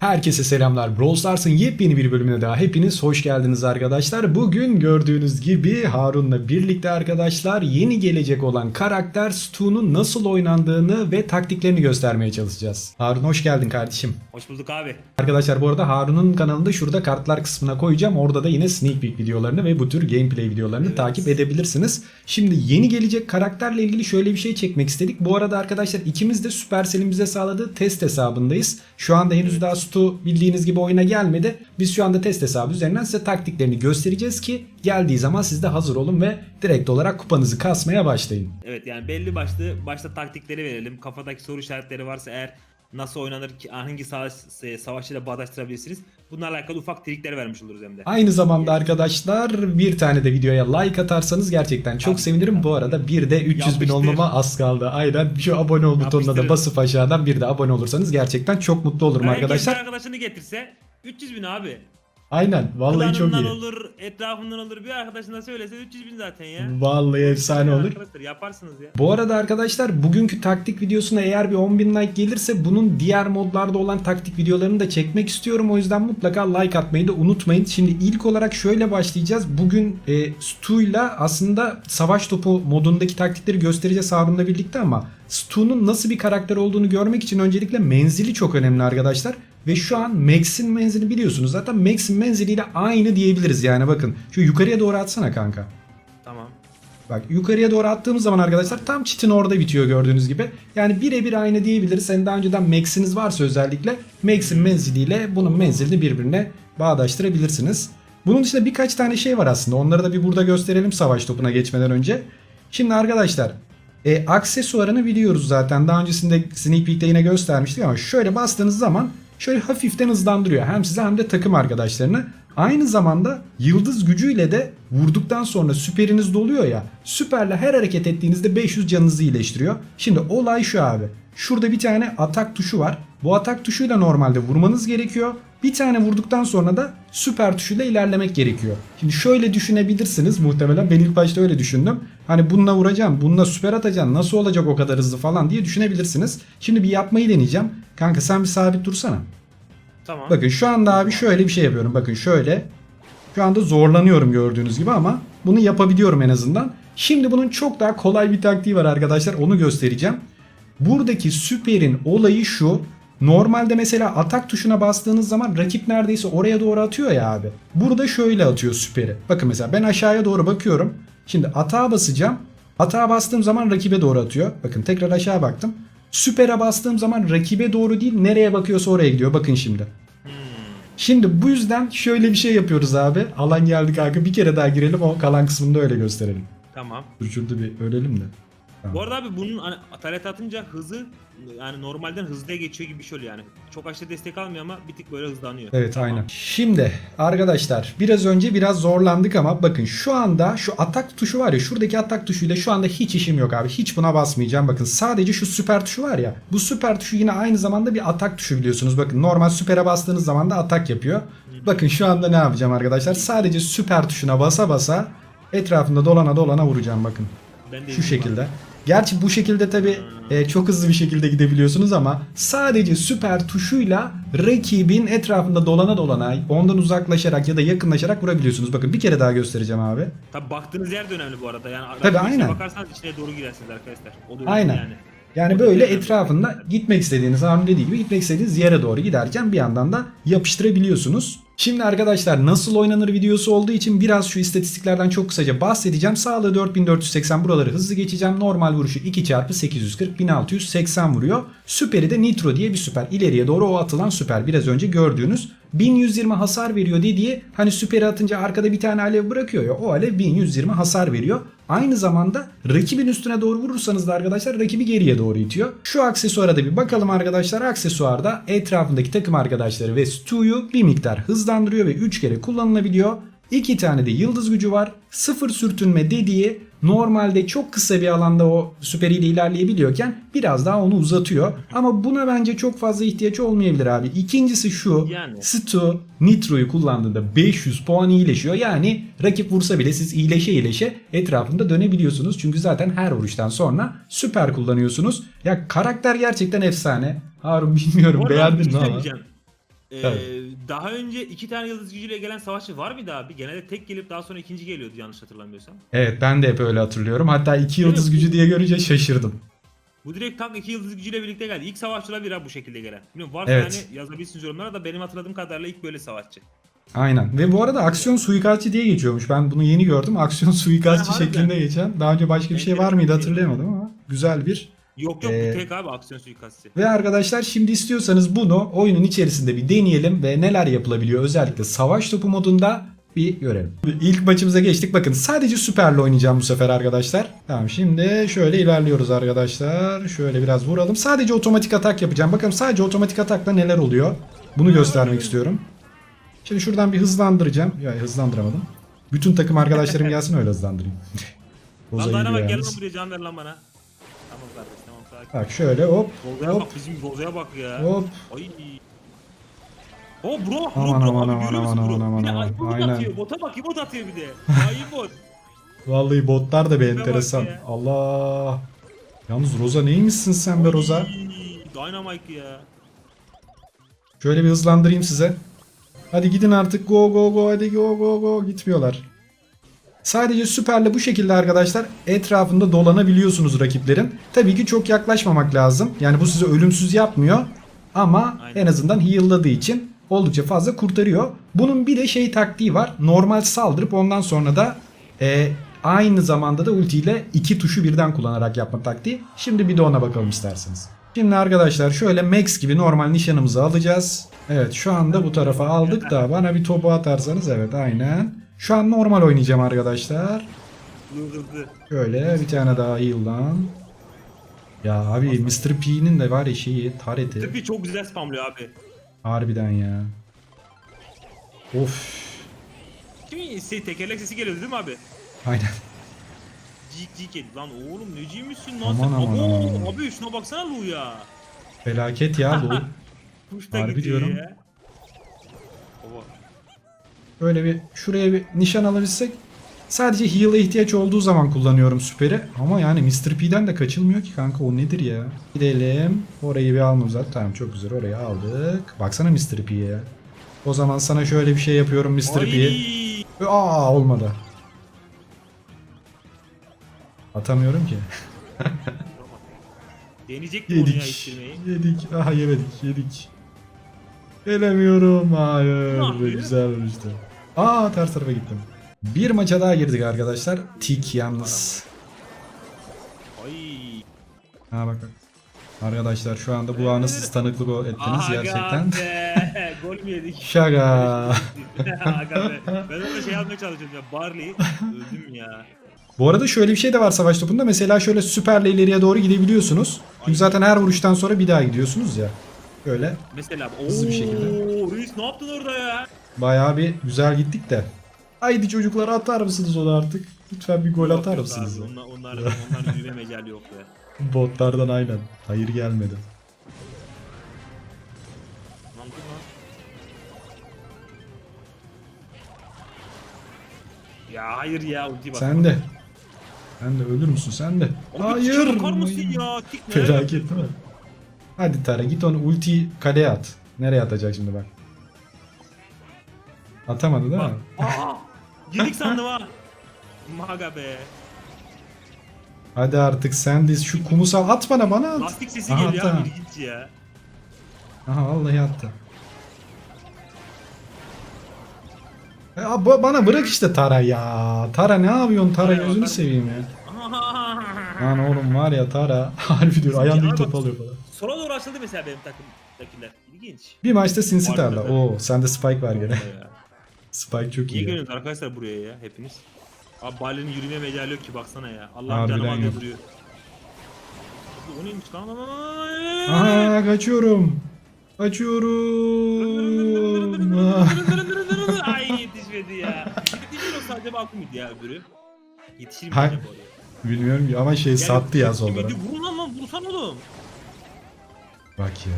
Herkese selamlar. Brawl Stars'ın yepyeni bir bölümüne daha hepiniz hoş geldiniz arkadaşlar. Bugün gördüğünüz gibi Harun'la birlikte arkadaşlar yeni gelecek olan karakter Stu'nun nasıl oynandığını ve taktiklerini göstermeye çalışacağız. Harun hoş geldin kardeşim. Hoş bulduk abi. Arkadaşlar bu arada Harun'un kanalında şurada kartlar kısmına koyacağım. Orada da yine sneak peek videolarını ve bu tür gameplay videolarını takip edebilirsiniz. Şimdi yeni gelecek karakterle ilgili şöyle bir şey çekmek istedik. Bu arada arkadaşlar ikimiz de Supercell'in bize sağladığı test hesabındayız. Şu anda henüz daha Stu bildiğiniz gibi oyuna gelmedi. Biz şu anda test hesabı üzerinden size taktiklerini göstereceğiz ki geldiği zaman siz de hazır olun ve direkt olarak kupanızı kasmaya başlayın. Evet yani belli başlı başta taktikleri verelim. Kafadaki soru işaretleri varsa eğer nasıl oynanır ki hangi savaş, savaşıyla bağdaştırabilirsiniz. Bunlarla alakalı ufak trikler vermiş oluruz hem de. Aynı zamanda arkadaşlar bir tane de videoya like atarsanız gerçekten çok Tabii, sevinirim. Bu arada bir de 300 bin Yapıştır. olmama az kaldı. Aynen şu abone ol butonuna da basıp aşağıdan bir de abone olursanız gerçekten çok mutlu olurum Herkes arkadaşlar. arkadaşını getirse 300 bin abi. Aynen vallahi çok iyi. olur, etrafından olur. Bir arkadaşına söylese 300 bin zaten ya. Vallahi efsane olur. Arkadaşlar yaparsınız ya. Bu arada arkadaşlar bugünkü taktik videosuna eğer bir 10.000 like gelirse bunun diğer modlarda olan taktik videolarını da çekmek istiyorum. O yüzden mutlaka like atmayı da unutmayın. Şimdi ilk olarak şöyle başlayacağız. Bugün e, Stu'yla aslında savaş topu modundaki taktikleri göstereceğiz Harun'la birlikte ama Stu'nun nasıl bir karakter olduğunu görmek için öncelikle menzili çok önemli arkadaşlar. Ve şu an Max'in menzili biliyorsunuz. Zaten Max'in menziliyle aynı diyebiliriz yani bakın. Şu yukarıya doğru atsana kanka. Tamam. Bak yukarıya doğru attığımız zaman arkadaşlar tam çitin orada bitiyor gördüğünüz gibi. Yani birebir aynı diyebiliriz. Senin daha önceden Max'iniz varsa özellikle Max'in menziliyle bunun menzilini birbirine bağdaştırabilirsiniz. Bunun dışında birkaç tane şey var aslında. Onları da bir burada gösterelim savaş topuna geçmeden önce. Şimdi arkadaşlar e, aksesuarını biliyoruz zaten. Daha öncesinde Sneak Peek'te yine göstermiştik ama şöyle bastığınız zaman şöyle hafiften hızlandırıyor. Hem size hem de takım arkadaşlarını. Aynı zamanda yıldız gücüyle de vurduktan sonra süperiniz doluyor ya. Süperle her hareket ettiğinizde 500 canınızı iyileştiriyor. Şimdi olay şu abi. Şurada bir tane atak tuşu var. Bu atak tuşuyla normalde vurmanız gerekiyor. Bir tane vurduktan sonra da süper tuşuyla ilerlemek gerekiyor. Şimdi şöyle düşünebilirsiniz muhtemelen. Ben ilk başta öyle düşündüm. Hani bununla vuracağım, bununla süper atacağım. Nasıl olacak o kadar hızlı falan diye düşünebilirsiniz. Şimdi bir yapmayı deneyeceğim. Kanka sen bir sabit dursana. Tamam. Bakın şu anda abi şöyle bir şey yapıyorum. Bakın şöyle. Şu anda zorlanıyorum gördüğünüz gibi ama bunu yapabiliyorum en azından. Şimdi bunun çok daha kolay bir taktiği var arkadaşlar. Onu göstereceğim. Buradaki süperin olayı şu. Normalde mesela atak tuşuna bastığınız zaman rakip neredeyse oraya doğru atıyor ya abi. Burada şöyle atıyor süperi. Bakın mesela ben aşağıya doğru bakıyorum. Şimdi atağa basacağım. Atağa bastığım zaman rakibe doğru atıyor. Bakın tekrar aşağı baktım. Süpere bastığım zaman rakibe doğru değil nereye bakıyorsa oraya gidiyor. Bakın şimdi. Şimdi bu yüzden şöyle bir şey yapıyoruz abi. Alan geldi kanka bir kere daha girelim o kalan kısmını da öyle gösterelim. Tamam. Dur şurada bir ölelim de. Bu arada abi bunun hani taret atınca hızı yani normalden hızlıya geçiyor gibi bir şey oluyor yani. Çok aşırı destek almıyor ama bir tık böyle hızlanıyor. Evet aynen. Şimdi arkadaşlar biraz önce biraz zorlandık ama bakın şu anda şu atak tuşu var ya şuradaki atak tuşuyla şu anda hiç işim yok abi. Hiç buna basmayacağım. Bakın sadece şu süper tuşu var ya. Bu süper tuşu yine aynı zamanda bir atak tuşu biliyorsunuz. Bakın normal süpere bastığınız zaman da atak yapıyor. Bakın şu anda ne yapacağım arkadaşlar? Sadece süper tuşuna basa basa etrafında dolana dolana vuracağım bakın. Ben de Şu şekilde. Gerçi bu şekilde tabi çok hızlı bir şekilde gidebiliyorsunuz ama sadece süper tuşuyla rakibin etrafında dolana dolana ondan uzaklaşarak ya da yakınlaşarak vurabiliyorsunuz. Bakın bir kere daha göstereceğim abi. abi. Tabi baktığınız yer de önemli bu arada. Yani içine aynen. bakarsanız içine doğru girersiniz arkadaşlar. O da Aynen. yani. Yani böyle etrafında gitmek istediğiniz Harun dediği gibi gitmek istediğiniz yere doğru giderken bir yandan da yapıştırabiliyorsunuz. Şimdi arkadaşlar nasıl oynanır videosu olduğu için biraz şu istatistiklerden çok kısaca bahsedeceğim. Sağlığı 4480 buraları hızlı geçeceğim. Normal vuruşu 2 çarpı 840 1680 vuruyor. Süperi de Nitro diye bir süper. İleriye doğru o atılan süper. Biraz önce gördüğünüz 1120 hasar veriyor dediği hani süperi atınca arkada bir tane alev bırakıyor ya o alev 1120 hasar veriyor. Aynı zamanda rakibin üstüne doğru vurursanız da arkadaşlar rakibi geriye doğru itiyor. Şu aksesuara da bir bakalım arkadaşlar. Aksesuarda etrafındaki takım arkadaşları ve Stu'yu bir miktar hızlandırıyor ve 3 kere kullanılabiliyor. 2 tane de yıldız gücü var. Sıfır sürtünme dediği normalde çok kısa bir alanda o süperiyle ilerleyebiliyorken biraz daha onu uzatıyor. Ama buna bence çok fazla ihtiyaç olmayabilir abi. İkincisi şu. Yani. Stu Nitro'yu kullandığında 500 puan iyileşiyor. Yani rakip vursa bile siz iyileşe iyileşe etrafında dönebiliyorsunuz. Çünkü zaten her vuruştan sonra süper kullanıyorsunuz. Ya karakter gerçekten efsane. Harun bilmiyorum beğendin şey mi ama. Ee, daha önce iki tane yıldız gücüyle gelen savaşçı var mıydı abi? Genelde tek gelip daha sonra ikinci geliyordu yanlış hatırlamıyorsam. Evet ben de hep öyle hatırlıyorum. Hatta iki yıldız gücü diye görünce şaşırdım. Bu direkt tak iki yıldız gücüyle birlikte geldi. İlk savaşçılar bir abi bu şekilde gelen. Bilmiyorum varsa Evet. yani yazabilirsiniz yorumlara da benim hatırladığım kadarıyla ilk böyle savaşçı. Aynen. Ve bu arada aksiyon suikastçı diye geçiyormuş. Ben bunu yeni gördüm. Aksiyon suikastçı şeklinde geçen. Daha önce başka bir şey var mıydı hatırlayamadım ama güzel bir. Yok yok Ee, bu tek abi aksiyon suikastçı. Ve arkadaşlar şimdi istiyorsanız bunu oyunun içerisinde bir deneyelim ve neler yapılabiliyor özellikle savaş topu modunda bir görelim. İlk maçımıza geçtik. Bakın sadece süperle oynayacağım bu sefer arkadaşlar. Tamam şimdi şöyle ilerliyoruz arkadaşlar. Şöyle biraz vuralım. Sadece otomatik atak yapacağım. Bakalım sadece otomatik atakla neler oluyor. Bunu göstermek istiyorum. Şimdi şuradan bir hızlandıracağım. Ya hızlandıramadım. Bütün takım arkadaşlarım gelsin öyle hızlandırayım. Geliyor bak gel lan buraya can ver lan bana. Bak şöyle hop Roza'ya hop bak bizim Roza'ya bak ya. hop. Ay. O bro, Aman, bro, aman, abi aman, görüyor musun aman, bro? aman, Bir de aman. bot Aynen. atıyor, bota bak, bot atıyor bir de. Ay bot. Vallahi botlar da bir bak enteresan. ya. Allah. Yalnız Roza neymişsin sen be Roza? Ay, Dynamite ya. Şöyle bir hızlandırayım size. Hadi gidin artık go go go hadi go go go gitmiyorlar. Sadece süperle bu şekilde arkadaşlar etrafında dolanabiliyorsunuz rakiplerin. Tabii ki çok yaklaşmamak lazım. Yani bu sizi ölümsüz yapmıyor. Ama en azından heal'ladığı için oldukça fazla kurtarıyor. Bunun bir de şey taktiği var. Normal saldırıp ondan sonra da e, aynı zamanda da ultiyle iki tuşu birden kullanarak yapma taktiği. Şimdi bir de ona bakalım isterseniz. Şimdi arkadaşlar şöyle max gibi normal nişanımızı alacağız. Evet şu anda bu tarafa aldık da bana bir topu atarsanız evet aynen. Şu an normal oynayacağım arkadaşlar. Şöyle bir tane daha heal'dan. Ya abi Mr. P'nin de var ya şeyi tareti. Tipi çok güzel spamlıyor abi. Harbiden ya. Of. Şimdi şey, tekerlek sesi geliyor değil mi abi? Aynen. Cik cik et. Lan oğlum neciymişsin lan Aman, sen? aman, aman, aman. Abi şuna baksana Lu ya. Felaket ya da Harbi diyorum. ya. Böyle bir şuraya bir nişan alabilsek. Sadece heal'a ihtiyaç olduğu zaman kullanıyorum süperi. Ama yani Mr. P'den de kaçılmıyor ki kanka o nedir ya. Gidelim. Orayı bir almamız lazım. Tamam çok güzel orayı aldık. Baksana Mr. P'ye ya. O zaman sana şöyle bir şey yapıyorum Mr. P. Ay. Aa olmadı. Atamıyorum ki. Deneyecektim onu ya Yedik. ittirmeyi. Yedik. Aha yemedik. Yedik. Gelemiyorum. Hayır. Ne yapıyor? Güzel işte. Aa ters tarafa gittim. Bir maça daha girdik arkadaşlar. Tik yalnız. Ha bak bak. Arkadaşlar şu anda bu anı siz tanıklık ettiniz Aga gerçekten. be. Gol mü yedik? Şaka. Aga be. Ben orada şey yapmaya çalışıyorum ya. Barley. Öldüm ya. Bu arada şöyle bir şey de var savaş topunda. Mesela şöyle süperle ileriye doğru gidebiliyorsunuz. Çünkü zaten her vuruştan sonra bir daha gidiyorsunuz ya. Böyle Mesela Hızlı bir şekilde. ooo Reis ne yaptın orada ya? Bayağı bir güzel gittik de. Haydi çocuklar atar mısınız onu artık? Lütfen bir gol Yok, atar yok mısınız? abi, Onlar, onlar, onların yürüme mecali yok be. Botlardan aynen. Hayır gelmedi. Ya hayır ya ulti bak. Sen de. Sen de ölür müsün sen de? Abi Hayır. Bakar mısın ya? Felaket değil mi? Hadi Tara git onu ulti kaleye at. Nereye atacak şimdi bak. Atamadı değil mi? Aa! Yedik sandım ha. Maga be. Hadi artık sen de şu kumu sal. At bana bana at. Lastik sesi Aha, geliyor tamam. abi ilginç ya. Aha vallahi attı. Ya ba- bana bırak işte Tara ya. Tara ne yapıyorsun Tara Tara gözünü bak. seveyim ya. Lan oğlum var ya Tara. Harbi diyor ayağındaki topu alıyor falan. Sola doğru açıldı mesela benim takımdakiler. İlginç. Bir maçta sinsi tarla. Oo sende Spike var gene. Ya. Spike çok Niye iyi. ya. geliyorsunuz arkadaşlar buraya ya hepiniz? Abi Bali'nin yürüme mecali yok ki baksana ya. Allah'ım Harbiden canım aldı yok. duruyor. O neymiş lan? Aha kaçıyorum. Kaçıyorum. Ay yetişmedi ya. Yetişir o sadece balkon muydu ya öbürü? Yetişir mi Hay- acaba oraya? Bilmiyorum ama şey sattı ya sol. Vurun lan lan vursan oğlum. Bak ya.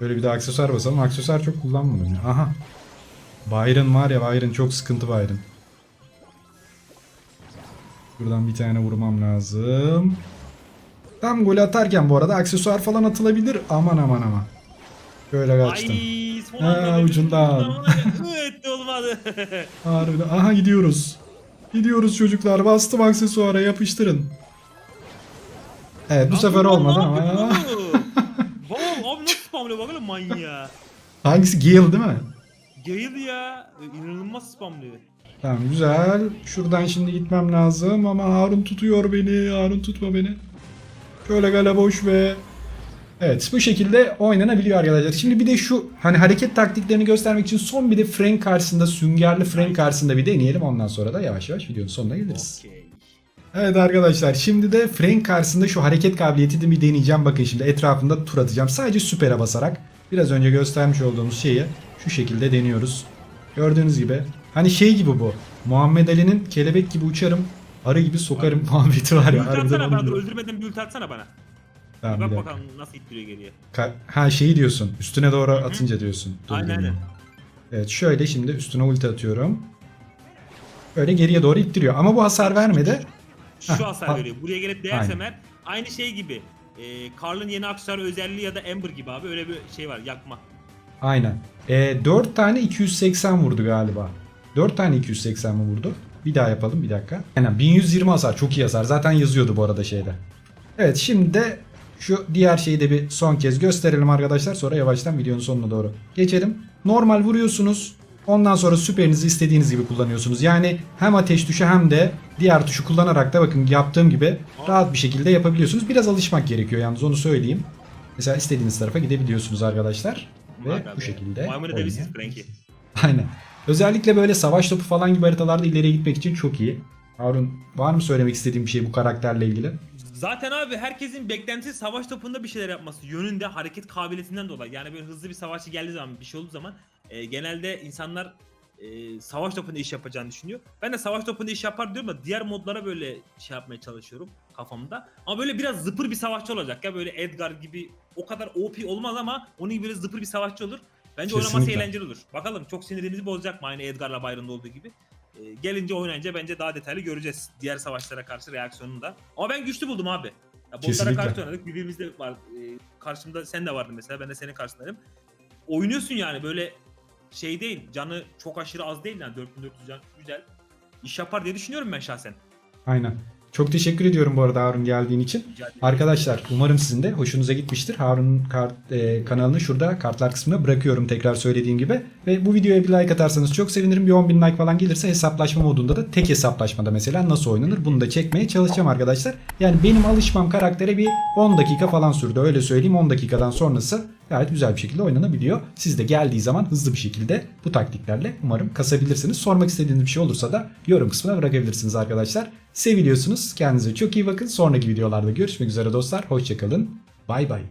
Böyle bir de aksesuar basalım. Aksesuar çok kullanmadım ya. Aha. Byron var ya Byron çok sıkıntı Byron. Buradan bir tane vurmam lazım. Tam gol atarken bu arada aksesuar falan atılabilir. Aman aman aman. Şöyle kaçtım. Ay Ha, böyle ucundan. Evet olmadı. Harbiden. Aha gidiyoruz. Gidiyoruz çocuklar. Bastım aksesuara yapıştırın. Evet bu Lan sefer olmadı ama. yapıyor bu? Baba abi nasıl spamlıyor bakalım manyağı. Hangisi? Gale değil mi? Gale ya. İnanılmaz spamlıyor. Tamam güzel. Şuradan şimdi gitmem lazım ama Harun tutuyor beni. Harun tutma beni. Şöyle gale boş ve Evet bu şekilde oynanabiliyor arkadaşlar. Şimdi bir de şu hani hareket taktiklerini göstermek için son bir de Frank karşısında süngerli Frank karşısında bir deneyelim. Ondan sonra da yavaş yavaş videonun sonuna geliriz. Okey. Evet arkadaşlar şimdi de Frank karşısında şu hareket kabiliyeti de bir deneyeceğim. Bakın şimdi etrafında tur atacağım. Sadece süpere basarak biraz önce göstermiş olduğumuz şeyi şu şekilde deniyoruz. Gördüğünüz gibi hani şey gibi bu. Muhammed Ali'nin kelebek gibi uçarım arı gibi sokarım muhabbeti var ya. Harbiden atsana bana öldürmeden ult atsana bana. Tamam, Bak dakika. bakalım nasıl ittiriyor geriye. Ka- ha şeyi diyorsun. Üstüne doğru atınca diyorsun. Dur, Aynen, aynen. Evet şöyle şimdi üstüne ulti atıyorum. Böyle geriye doğru ittiriyor. Ama bu hasar vermedi. Şu hasar ha- veriyor. Buraya gelip değersem eğer aynı şey gibi. E, Karl'ın yeni aksesuar özelliği ya da Ember gibi abi öyle bir şey var yakma. Aynen. E, 4 tane 280 vurdu galiba. 4 tane 280 mi vurdu? Bir daha yapalım bir dakika. Aynen 1120 hasar çok iyi hasar. Zaten yazıyordu bu arada şeyde. Evet şimdi de şu diğer şeyi de bir son kez gösterelim arkadaşlar. Sonra yavaştan videonun sonuna doğru geçelim. Normal vuruyorsunuz. Ondan sonra süperinizi istediğiniz gibi kullanıyorsunuz. Yani hem ateş tuşu hem de diğer tuşu kullanarak da bakın yaptığım gibi rahat bir şekilde yapabiliyorsunuz. Biraz alışmak gerekiyor yalnız onu söyleyeyim. Mesela istediğiniz tarafa gidebiliyorsunuz arkadaşlar. Ve Bak abi, bu şekilde. Aynen. Özellikle böyle savaş topu falan gibi haritalarda ileriye gitmek için çok iyi. Harun var mı söylemek istediğin bir şey bu karakterle ilgili? Zaten abi herkesin beklentisi savaş topunda bir şeyler yapması yönünde hareket kabiliyetinden dolayı. Yani böyle hızlı bir savaşçı geldiği zaman bir şey olduğu zaman e, genelde insanlar e, savaş topunda iş yapacağını düşünüyor. Ben de savaş topunda iş yapar diyorum da diğer modlara böyle şey yapmaya çalışıyorum kafamda. Ama böyle biraz zıpır bir savaşçı olacak ya böyle Edgar gibi o kadar OP olmaz ama onun gibi böyle zıpır bir savaşçı olur. Bence oynaması eğlenceli olur. Bakalım çok sinirimizi bozacak mı aynı Edgar'la Byron'da olduğu gibi. E, gelince oynayınca bence daha detaylı göreceğiz diğer savaşlara karşı reaksiyonunu da. Ama ben güçlü buldum abi. Ya botlara karşı oynadık. Birbirimiz de var. E, karşımda sen de vardın mesela. Ben de senin karşındayım. Oynuyorsun yani böyle şey değil. Canı çok aşırı az değil yani 4400 can güzel. İş yapar diye düşünüyorum ben şahsen. Aynen. Çok teşekkür ediyorum bu arada Harun geldiğin için. Arkadaşlar umarım sizin de hoşunuza gitmiştir. Harun'un kart, e, kanalını şurada kartlar kısmına bırakıyorum tekrar söylediğim gibi. Ve bu videoya bir like atarsanız çok sevinirim. Bir 10.000 like falan gelirse hesaplaşma modunda da tek hesaplaşmada mesela nasıl oynanır bunu da çekmeye çalışacağım arkadaşlar. Yani benim alışmam karaktere bir 10 dakika falan sürdü öyle söyleyeyim. 10 dakikadan sonrası gayet güzel bir şekilde oynanabiliyor. Siz de geldiği zaman hızlı bir şekilde bu taktiklerle umarım kasabilirsiniz. Sormak istediğiniz bir şey olursa da yorum kısmına bırakabilirsiniz arkadaşlar. Seviliyorsunuz. Kendinize çok iyi bakın. Sonraki videolarda görüşmek üzere dostlar. Hoşçakalın. Bay bay.